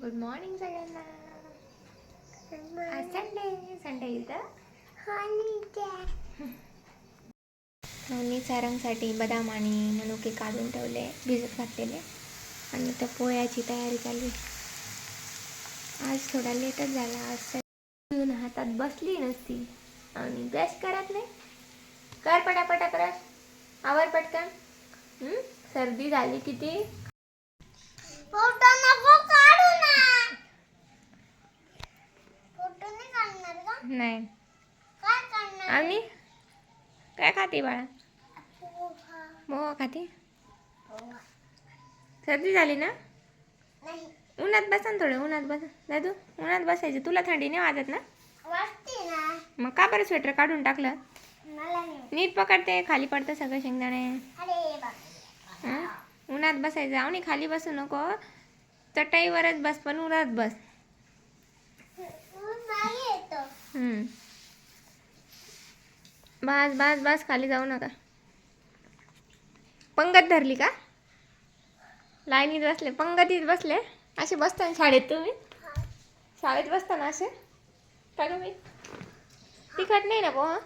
Good morning सगळ्यांना आज Sunday Sunday इथं नवनी सारंगसाठी बदाम आणि मनुके काढून ठेवले भिजत घातलेले. आणि त्या पोळ्याची तयारी चालू आहे. आज थोडा लेटच झाला आज घेऊन हातात बसली नसती. आणि ब्रश करत नाही. कर पटापटा ब्रश. आवर पटकन. हं? सर्दी झाली किती फोटो नको काढू ना फोटो नाही काढणार का नाही. आणि? काय खाते बाळा. मोहा खाते. सर्दी झाली ना? नाही. उन्हात बसा ना थोडं उन्हात बसा. दादू उन्हात बसायचं. तुला थंडी नाही वाजत ना? मग का बरं स्वेटर काढून टाकलं? नीट पकडते खाली पडतं सगळं शेंगदाणे? उन्हात बसायचं. आणि खाली बसू नको. चटाईवरच बस पण उन्हात बस नाही येतो हं. बस बस बस खाली जाऊ नका. पंगत धरली का? लाईनीत बसले पंगतीत बसले. असे बसताना शाळेत तुम्ही? शाळेत बसता ना असे? का तुम्ही? तिखट नाही ना पोहा?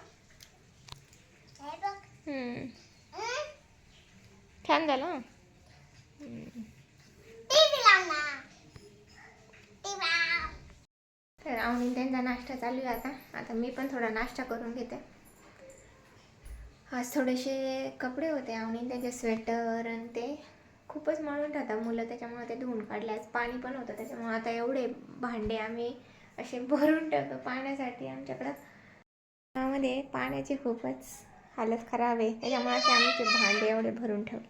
छान झालं तर आवडीन त्यांचा नाश्ता चालू आहे आता. आता मी पण थोडा नाश्ता करून घेते. आज थोडेसे कपडे होते आणि त्याचे स्वेटर आणि ते खूपच मळून ठेवतात मुलं त्याच्यामुळे ते धुवून काढले. आज पाणी पण होतं त्याच्यामुळे आता एवढे भांडे आम्ही असे भरून ठेवतो पाण्यासाठी आमच्याकडं. त्यामध्ये पाण्याची खूपच हालत खराब आहे. त्याच्यामुळे असे आमचे भांडे एवढे भरून ठेवले.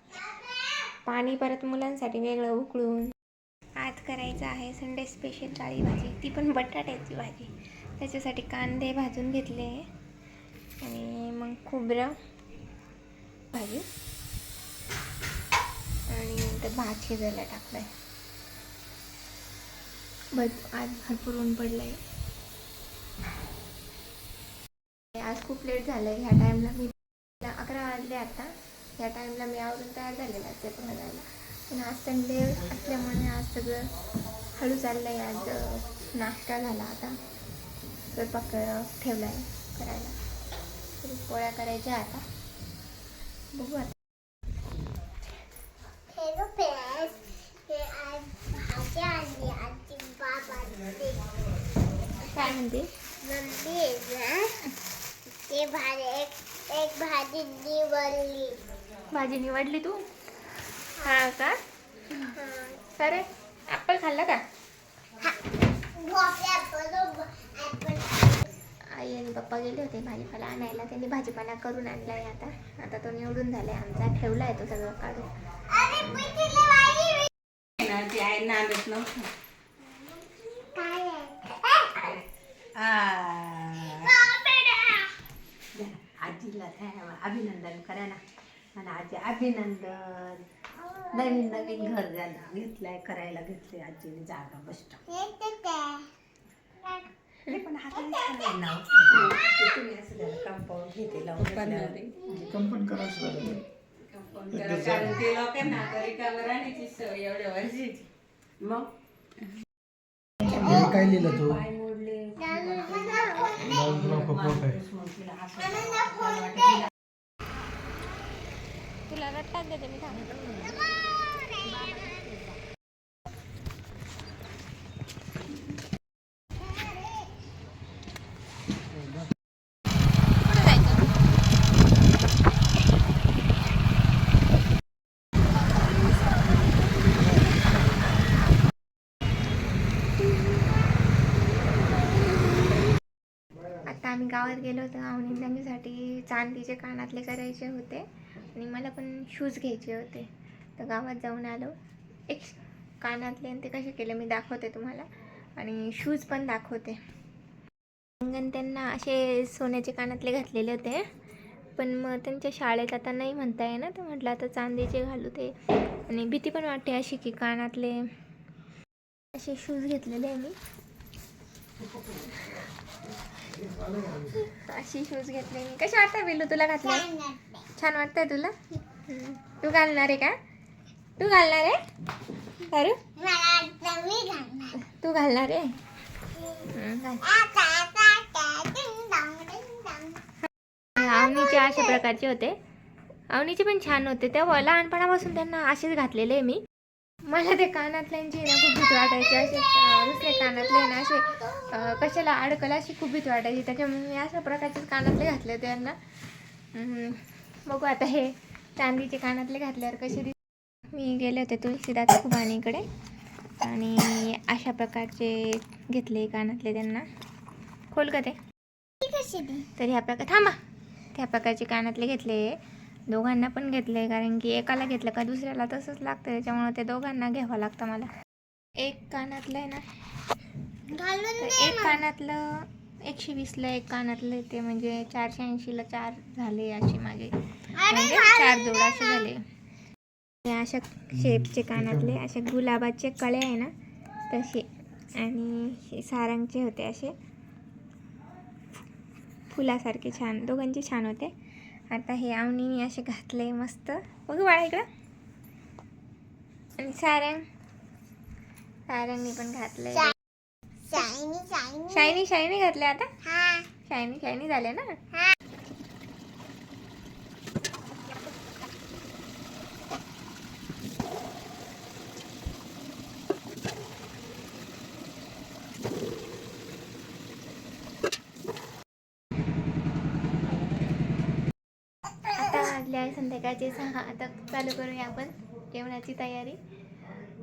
पाणी परत मुलांसाठी वेगळं उकळून. आज करायचं आहे संडे स्पेशल डाळी भाजी. ती पण बटाट्याची भाजी. त्याच्यासाठी कांदे भाजून घेतले. आणि मग खोबरं. भाजी. आणि ते भात शिजायला टाकलं आहे भर आज भरपूर ऊन पडलं आहे आज खूप लेट झालं आहे ह्या टाईमला मी अकरा वाजले आता. ह्या टाईमला मी आवरून तयार झालेला असते जायला पण आज संडे असल्यामुळे आज सगळं हळू चाललं आहे आज नाश्ता झाला आता. स्वयंपाक अं, ठेवला आहे करायला पोळ्या करायच्या आता. बघू आता हे हे भाजी आणली काय म्हणते? मम्मी ना ते भाजी एक एक भाजी निवडली भाजी निवडली तू? हा का? अरे ॲपल खाल्लं का? भोपळ्या बरोबर ऍपल आई आणि पप्पा गेले होते भाजीपाला आणायला. त्यांनी भाजीपाला करून आणलाय आता. आता तो निवडून झालाय. आमचा ठेवलाय तो सगळं काढून. ती आई नांदत नव्हतं. आहे? आजीला अभिनंदन करा ना. आणि आजी अभिनंदन. नवीन नवीन घर झालं घेतलंय करायला घेतले आजीने जागा बसत पण हाताने नाव. ते तुम्ही असं त्याला कंपाऊंड घेते लावून. कंपन लागेल. कंपाऊंड करा, कारण ते लोकांना रिकामं राहण्याची सवय एवढ्या वर्षाची. मग? काय लिहिलं तू? तुला रट्टाच देते मी थांब. आम्ही गावात गेलो होतो आणि त्यांच्यासाठी चांदीचे कानातले करायचे होते. आणि मला पण शूज घ्यायचे होते. तर गावात जाऊन आलो. एक कानातले आणि ते कसे केले मी दाखवते तुम्हाला. आणि शूज पण दाखवते. अंगण त्यांना असे सोन्याचे कानातले घातलेले होते. पण मग त्यांच्या शाळेत आता नाही म्हणता येणार. तर म्हटलं आता चांदीचे घालू ते. आणि भीती पण वाटते अशी की कानातले असे शूज घेतलेले आहे मी. अशी शूज घेतले मी. कशी वाटतं बिलू तुला घातलं छान वाटतंय. तुला. तू घालणार आहे का? तू घालणार आहे? अरे तू घालणार आहे? अवनीचे अशा प्रकारचे होते. अवनीचे पण छान होते. तेव्हा लहानपणापासून त्यांना असेच घातलेले आहे मी. मला ते कानातल्यांची ना खूप भीती वाटायची असे दुसरे कानातले ना असे कशाला अडकल अशी खूप भीती वाटायची. त्याच्यामुळे मी अशा प्रकारचे कानातले घातले होते त्यांना बघू आता हे चांदीचे कानातले घातल्यावर कसे दिस मी गेले होते तुळशीदास खुबाणीकडे आणि अशा प्रकारचे घेतले कानातले त्यांना. खोल का ती. तर ह्या प्रकार थांबा. त्या प्रकारचे कानातले घेतले. दोघांना पण घेतले कारण की एकाला घेतलं का दुसऱ्याला तसंच लागतं. त्याच्यामुळे ते दोघांना घ्यावं लागतं मला. एक कानातलं आहे ना घालून एक कानातलं एकशे वीसला एक कानातलं ते म्हणजे चारशे ऐंशीला चार झाले असे माझे. म्हणजे चार जोड असे झाले. हे अशा शेपचे कानातले अशा गुलाबाचे कळे आहे ना तसे. आणि हे सारंगचे होते असे. फुलासारखे छान दोघांचे छान होते. आता हे आवनीने असे घातले मस्त. बघू बाळा इकडं आणि सारंग सारंगने पण घातले शायनी शायनी. घातले आता? हा. शायनी शायनी झाले ना आता वाजले आहे संध्याकाळचे सहा. आता चालू करूया आपण जेवणाची तयारी.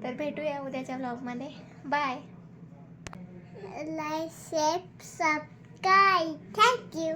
तर भेटूया उद्याच्या ब्लॉगमध्ये bye like share, subscribe thank you.